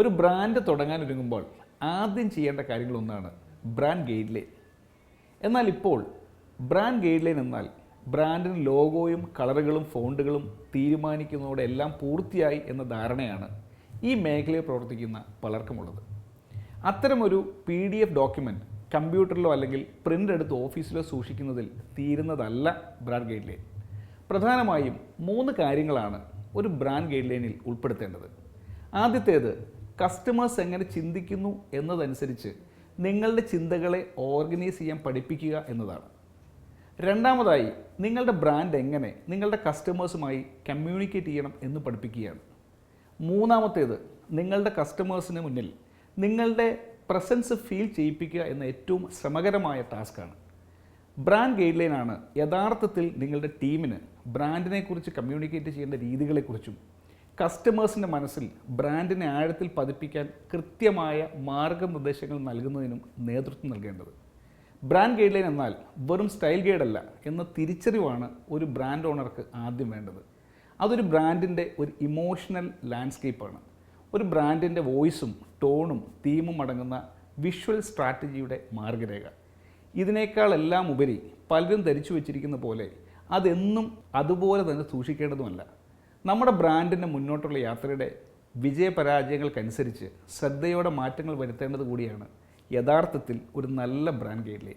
ഒരു ബ്രാൻഡ് തുടങ്ങാൻ തുടങ്ങാനൊരുങ്ങുമ്പോൾ ആദ്യം ചെയ്യേണ്ട കാര്യങ്ങളൊന്നാണ് ബ്രാൻഡ് ഗൈഡ് ലൈൻ എന്നാൽ ഇപ്പോൾ ബ്രാൻഡ് ഗൈഡ് ലൈൻ എന്നാൽ ബ്രാൻഡിന് ലോഗോയും കളറുകളും ഫോണ്ടുകളും തീരുമാനിക്കുന്നതോടെ എല്ലാം പൂർത്തിയായി എന്ന ധാരണയാണ് ഈ മേഖലയിൽ പ്രവർത്തിക്കുന്ന പലർക്കുമുള്ളത്. അത്തരമൊരു പി ഡി എഫ് ഡോക്യുമെന്റ് കമ്പ്യൂട്ടറിലോ അല്ലെങ്കിൽ പ്രിന്റ് എടുത്ത് ഓഫീസിലോ സൂക്ഷിക്കുന്നതിൽ തീരുന്നതല്ല ബ്രാൻഡ് ഗൈഡ് ലൈൻ പ്രധാനമായും മൂന്ന് കാര്യങ്ങളാണ് ഒരു ബ്രാൻഡ് ഗൈഡ് ലൈനിൽ ഉൾപ്പെടുത്തേണ്ടത്. ആദ്യത്തേത് കസ്റ്റമേഴ്സ് എങ്ങനെ ചിന്തിക്കുന്നു എന്നതനുസരിച്ച് നിങ്ങളുടെ ചിന്തകളെ ഓർഗനൈസ് ചെയ്യാൻ പഠിപ്പിക്കുക എന്നതാണ്. രണ്ടാമതായി നിങ്ങളുടെ ബ്രാൻഡ് എങ്ങനെ നിങ്ങളുടെ കസ്റ്റമേഴ്സുമായി കമ്മ്യൂണിക്കേറ്റ് ചെയ്യണം എന്ന് പഠിപ്പിക്കുകയാണ്. മൂന്നാമത്തേത് നിങ്ങളുടെ കസ്റ്റമേഴ്സിന് മുന്നിൽ നിങ്ങളുടെ പ്രസൻസ് ഫീൽ ചെയ്യിപ്പിക്കുക എന്ന ഏറ്റവും ശ്രമകരമായ ടാസ്ക്കാണ് ബ്രാൻഡ് ഗൈഡ് ലൈനാണ് യഥാർത്ഥത്തിൽ നിങ്ങളുടെ ടീമിന് ബ്രാൻഡിനെക്കുറിച്ച് കമ്മ്യൂണിക്കേറ്റ് ചെയ്യേണ്ട രീതികളെക്കുറിച്ചും കസ്റ്റമേഴ്സിന്റെ മനസ്സിൽ ബ്രാൻഡിനെ ആഴത്തിൽ പതിപ്പിക്കാൻ കൃത്യമായ മാർഗനിർദ്ദേശങ്ങൾ നൽകുന്നതിനും നേതൃത്വം നൽകേണ്ടത്. ബ്രാൻഡ് ഗൈഡ് ലൈൻ എന്നാൽ വെറും സ്റ്റൈൽ ഗൈഡല്ല എന്ന തിരിച്ചറിവാണ് ഒരു ബ്രാൻഡ് ഓണർക്ക് ആദ്യം വേണ്ടത്. അതൊരു ബ്രാൻഡിന്റെ ഒരു ഇമോഷണൽ ലാൻഡ്സ്കേപ്പാണ്. ഒരു ബ്രാൻഡിന്റെ വോയിസും ടോണും തീമും അടങ്ങുന്ന വിഷ്വൽ സ്ട്രാറ്റജിയുടെ മാർഗരേഖ. ഇതിനേക്കാളെല്ലാം ഉപരി പലരും ധരിച്ചു വച്ചിരിക്കുന്ന പോലെ അതെന്നും അതുപോലെ തന്നെ സൂക്ഷിക്കേണ്ടതുമല്ല. നമ്മുടെ ബ്രാൻഡിന്റെ മുന്നോട്ടുള്ള യാത്രയുടെ വിജയപരാജയങ്ങൾക്കനുസരിച്ച് ശ്രദ്ധയോടെ മാറ്റങ്ങൾ വരുത്തേണ്ടത് കൂടിയാണ് യഥാർത്ഥത്തിൽ ഒരു നല്ല ബ്രാൻഡ് ഗൈഡ്